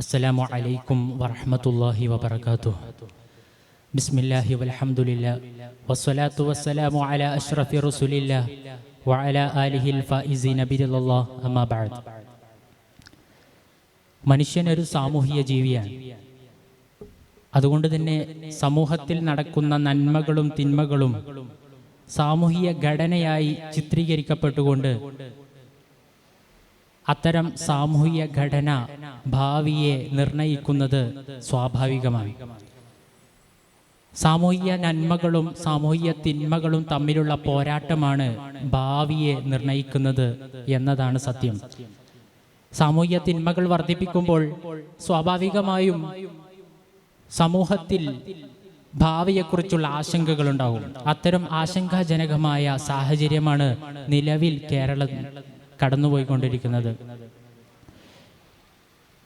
അസ്സലാമു അലൈക്കും വറഹമത്തല്ലാഹി വബർക്കാത്തു ബിസ്മില്ലാഹി വൽഹംദുലില്ലാ. വസ്സലാത്തു വസ്സലാമു അലാ അഷ്റഫി റസൂലില്ലാ. വഅലാ ആലിഹിൽ ഫായിസീന ബിറല്ലാഹ് അമ്മാ ബഅദ്. മനുഷ്യനൊരു സാമൂഹിക ജീവിയാണ്. അതുകൊണ്ട് തന്നെ സമൂഹത്തിൽ നടക്കുന്ന നന്മകളും തിന്മകളും സാമൂഹിക ഘടനയായി ചിത്രീകരിക്കപ്പെട്ടുകൊണ്ട് അത്തരം സാമൂഹിക ഘടന ഭാവിയെ നിർണയിക്കുന്നത് സ്വാഭാവികമായി സാമൂഹിക നന്മകളും സാമൂഹിക തിന്മകളും തമ്മിലുള്ള പോരാട്ടമാണ് ഭാവിയെ നിർണയിക്കുന്നത് എന്നതാണ് സത്യം. സാമൂഹിക തിന്മകൾ വർദ്ധിപ്പിക്കുമ്പോൾ സ്വാഭാവികമായും സമൂഹത്തിൽ ഭാവിയെക്കുറിച്ചുള്ള ആശങ്കകൾ ഉണ്ടാകും അത്തരം ആശങ്കാജനകമായ സാഹചര്യമാണ് നിലവിൽ കേരളം കടന്നുപോയിക്കൊണ്ടിരിക്കുന്നത്.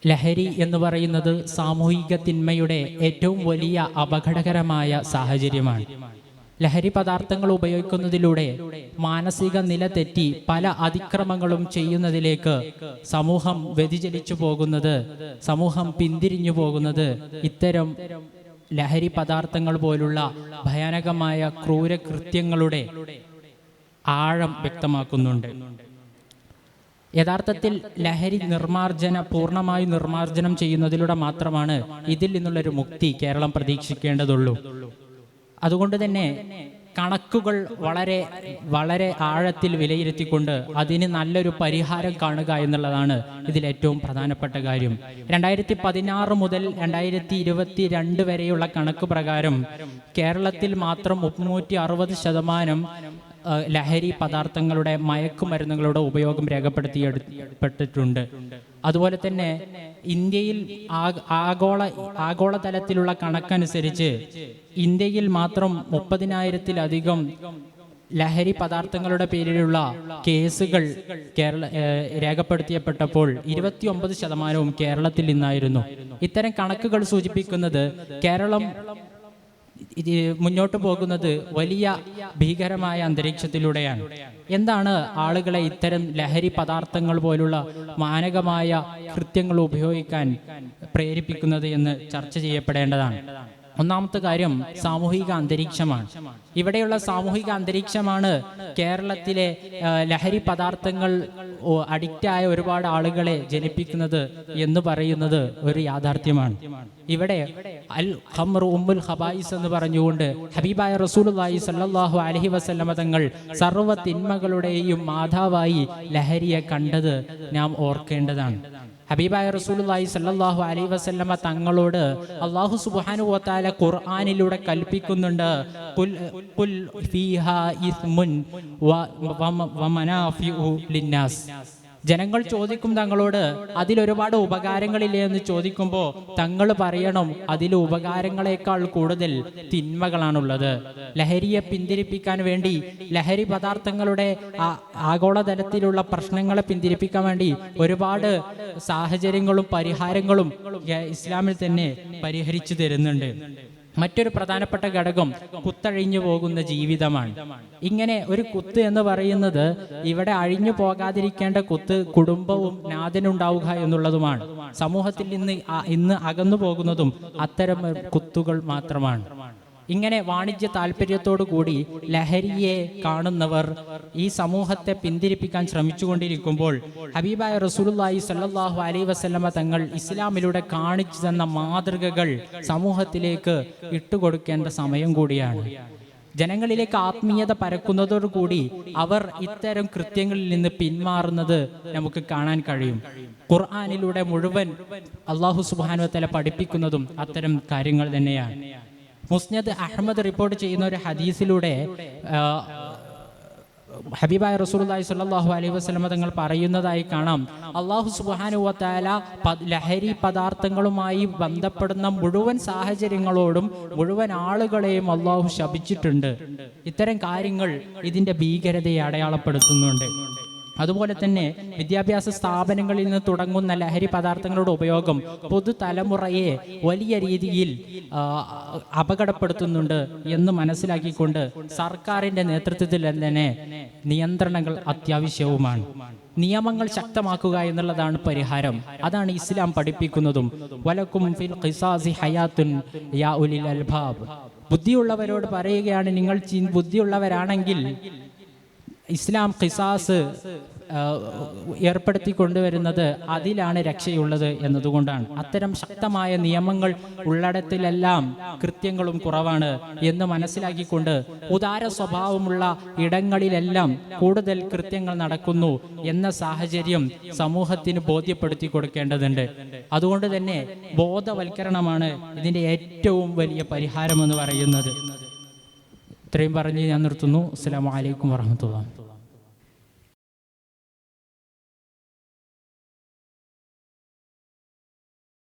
ലഹരി എന്ന് പറയുന്നത് സാമൂഹിക തിന്മയുടെ ഏറ്റവും വലിയ അപകടകരമായ സാഹചര്യമാണ്. ലഹരി പദാർത്ഥങ്ങൾ ഉപയോഗിക്കുന്നതിലൂടെ മാനസിക നില തെറ്റി പല അതിക്രമങ്ങളും ചെയ്യുന്നതിലേക്ക് സമൂഹം വ്യതിചലിച്ചു പോകുന്നത് സമൂഹം പിന്തിരിഞ്ഞു പോകുന്നത് ഇത്തരം ലഹരി പദാർത്ഥങ്ങൾ പോലുള്ള ഭയാനകമായ ക്രൂരകൃത്യങ്ങളുടെ ആഴം വ്യക്തമാക്കുന്നുണ്ട്. യഥാർത്ഥത്തിൽ ലഹരി നിർമാർജന പൂർണമായി നിർമാർജനം ചെയ്യുന്നതിലൂടെ മാത്രമാണ് ഇതിൽ നിന്നുള്ളൊരു മുക്തി കേരളം പ്രതീക്ഷിക്കേണ്ടതുള്ളൂ. അതുകൊണ്ട് തന്നെ കണക്കുകൾ വളരെ വളരെ ആഴത്തിൽ വിലയിരുത്തിക്കൊണ്ട് അതിന് നല്ലൊരു പരിഹാരം കാണുക എന്നുള്ളതാണ് ഇതിൽ ഏറ്റവും പ്രധാനപ്പെട്ട കാര്യം. രണ്ടായിരത്തി പതിനാറ് മുതൽ രണ്ടായിരത്തി ഇരുപത്തി രണ്ട് വരെയുള്ള കണക്ക് പ്രകാരം കേരളത്തിൽ മാത്രം മുന്നൂറ്റി അറുപത് ശതമാനം ലഹരി പദാർത്ഥങ്ങളുടെ മയക്കുമരുന്നുകളുടെ ഉപയോഗം രേഖപ്പെടുത്തിയെടുപ്പെട്ടിട്ടുണ്ട് അതുപോലെ തന്നെ ഇന്ത്യയിൽ ആഗോള ആഗോളതലത്തിലുള്ള കണക്കനുസരിച്ച് ഇന്ത്യയിൽ മാത്രം മുപ്പതിനായിരത്തിലധികം ലഹരി പദാർത്ഥങ്ങളുടെ പേരിലുള്ള കേസുകൾ കേരള രേഖപ്പെടുത്തിയപ്പെട്ടപ്പോൾ ഇരുപത്തിയൊമ്പത് ശതമാനവും കേരളത്തിൽ നിന്നായിരുന്നു. ഇത്തരം കണക്കുകൾ സൂചിപ്പിക്കുന്നത് കേരളം മുന്നോട്ട് പോകുന്നത് വലിയ ഭീകരമായ അന്തരീക്ഷത്തിലൂടെയാണ്. എന്താണ് ആളുകളെ ഇത്തരം ലഹരി പദാർത്ഥങ്ങൾ പോലുള്ള മാനകമായ കൃത്യങ്ങൾ ഉപയോഗിക്കാൻ പ്രേരിപ്പിക്കുന്നത് എന്ന് ചർച്ച ചെയ്യപ്പെടേണ്ടതാണ്. ഒന്നാമത്തെ കാര്യം സാമൂഹിക അന്തരീക്ഷമാണ്. ഇവിടെയുള്ള സാമൂഹിക അന്തരീക്ഷമാണ് കേരളത്തിലെ ലഹരി പദാർത്ഥങ്ങൾ അഡിക്റ്റായ ഒരുപാട് ആളുകളെ ജനിപ്പിക്കുന്നത് എന്ന് പറയുന്നത് ഒരു യാഥാർത്ഥ്യമാണ്. ഇവിടെ അൽ ഖമർ ഉമ്മുൽ ഹബായിസ് എന്ന് പറഞ്ഞുകൊണ്ട് ഹബീബായ റസൂലുള്ളാഹി സല്ലാഹു അലൈഹി വസല്ലമ തങ്ങൾ സർവ തിന്മകളുടെയും മാതാവായി ലഹരിയെ കണ്ടത് നാം ഓർക്കേണ്ടതാണ്. ഹബീബായ റസൂലുള്ളാഹി സല്ലല്ലാഹു അലൈഹി വസല്ലമ തങ്ങളോട് അല്ലാഹു സുബ്ഹാനഹു വതആല ഖുർആനിലൂടെ കൽപ്പിക്കുന്നുണ്ട് ഫീഹാ ഇസ്മുൻ വ- വമനാഫിഉ ലിന്നാസ്. ജനങ്ങൾ ചോദിക്കും തങ്ങളോട് അതിലൊരുപാട് ഉപകാരങ്ങളില്ലേ? എന്ന് ചോദിക്കുമ്പോൾ തങ്ങൾ പറയണം അതിൽ ഉപകാരങ്ങളെക്കാൾ കൂടുതൽ തിന്മകളാണുള്ളത്. ലഹരിയെ പിന്തിരിപ്പിക്കാൻ വേണ്ടി ലഹരി പദാർത്ഥങ്ങളുടെ ആഗോളതലത്തിലുള്ള പ്രശ്നങ്ങളെ പിന്തിരിപ്പിക്കാൻ വേണ്ടി ഒരുപാട് സാഹചര്യങ്ങളും പരിഹാരങ്ങളും ഇസ്ലാമിൽ തന്നെ പരിഹരിച്ചു തരുന്നുണ്ട്. മറ്റൊരു പ്രധാനപ്പെട്ട ഘടകം കുത്തഴിഞ്ഞു പോകുന്ന ജീവിതമാണ്. ഇങ്ങനെ ഒരു കുത്ത് എന്ന് പറയുന്നത് ഇവിടെ അഴിഞ്ഞു പോകാതിരിക്കേണ്ട കുത്ത് കുടുംബവും നാഥനുണ്ടാവുക എന്നുള്ളതുമാണ്. സമൂഹത്തിൽ നിന്ന് ആ- ഇന്ന് അകന്നു പോകുന്നതും അത്തരം കുത്തുകൾ മാത്രമാണ്. ഇങ്ങനെ വാണിജ്യ കൂടി ലഹരിയെ കാണുന്നവർ ഈ സമൂഹത്തെ പിന്തിരിപ്പിക്കാൻ ശ്രമിച്ചുകൊണ്ടിരിക്കുമ്പോൾ ഹബീബായ റസൂലുള്ളാഹി സല്ലാഹു അലൈ വസല്ലമ തങ്ങൾ ഇസ്ലാമിലൂടെ കാണിച്ചു തന്ന മാതൃകകൾ സമൂഹത്തിലേക്ക് ഇട്ടുകൊടുക്കേണ്ട സമയം കൂടിയാണ്. ജനങ്ങളിലേക്ക് ആത്മീയത പരക്കുന്നതോടുകൂടി അവർ ഇത്തരം കൃത്യങ്ങളിൽ നിന്ന് പിന്മാറുന്നത് നമുക്ക് കാണാൻ കഴിയും. ഖുർആാനിലൂടെ മുഴുവൻ അള്ളാഹു സുബാനുവത്തല തല പഠിപ്പിക്കുന്നതും അത്തരം കാര്യങ്ങൾ തന്നെയാണ്. മുസ്നദ് അഹമ്മദ് റിപ്പോർട്ട് ചെയ്യുന്ന ഒരു ഹദീസിലൂടെ ഹബീബായ റസൂലുള്ളാഹി സ്വല്ലല്ലാഹു അലൈഹി വസ്ലമ തങ്ങൾ പറയുന്നതായി കാണാം. അള്ളാഹു പ- ലഹരി പദാർത്ഥങ്ങളുമായി ബന്ധപ്പെടുന്ന മുഴുവൻ സാഹചര്യങ്ങളോടും മുഴുവൻ ആളുകളെയും അള്ളാഹു ശപിച്ചിട്ടുണ്ട്. ഇത്തരം കാര്യങ്ങൾ ഇതിന്റെ ഭീകരതയെ അടയാളപ്പെടുത്തുന്നുണ്ട്. അതുപോലെ തന്നെ വിദ്യാഭ്യാസ സ്ഥാപനങ്ങളിൽ നിന്ന് തുടങ്ങുന്ന ലഹരി പദാർത്ഥങ്ങളുടെ ഉപയോഗം പുതുതലമുറയെ വലിയ രീതിയിൽ അപകടപ്പെടുത്തുന്നുണ്ട് എന്ന് മനസ്സിലാക്കിക്കൊണ്ട് സർക്കാരിന്റെ നേതൃത്വത്തിൽ തന്നെ നിയന്ത്രണങ്ങൾ അത്യാവശ്യവുമാണ്. നിയമങ്ങൾ ശക്തമാക്കുക എന്നുള്ളതാണ് പരിഹാരം. അതാണ് ഇസ്ലാം പഠിപ്പിക്കുന്നതും. വലക്കും ഫിൽ ഖിസാസി ഹയാത്തുൻ യാ ഉലിൽ അൽബാബ്. ബുദ്ധിയുള്ളവരോട് പറയുകയാണ് നിങ്ങൾ ബുദ്ധിയുള്ളവരാണെങ്കിൽ ഇസ്ലാം ഖിസാസ് ഏർപ്പെടുത്തി കൊണ്ടുവരുന്നത് അതിലാണ് രക്ഷയുള്ളത് എന്നതുകൊണ്ടാണ്. അത്തരം ശക്തമായ നിയമങ്ങൾ ഉള്ളിടത്തിലെല്ലാം കൃത്യങ്ങളും കുറവാണ് എന്ന് മനസ്സിലാക്കിക്കൊണ്ട് ഉദാര സ്വഭാവമുള്ള ഇടങ്ങളിലെല്ലാം കൂടുതൽ കൃത്യങ്ങൾ നടക്കുന്നു എന്ന സാഹചര്യം സമൂഹത്തിന് ബോധ്യപ്പെടുത്തി കൊടുക്കേണ്ടതുണ്ട്. അതുകൊണ്ട് തന്നെ ബോധവൽക്കരണമാണ് ഇതിന്റെ ഏറ്റവും വലിയ പരിഹാരമെന്ന് പറയുന്നത്. ഇത്രയും പറഞ്ഞ് ഞാൻ നിർത്തുന്നു. അസ്സാം വലൈക്കും വാഹമത്തുള്ള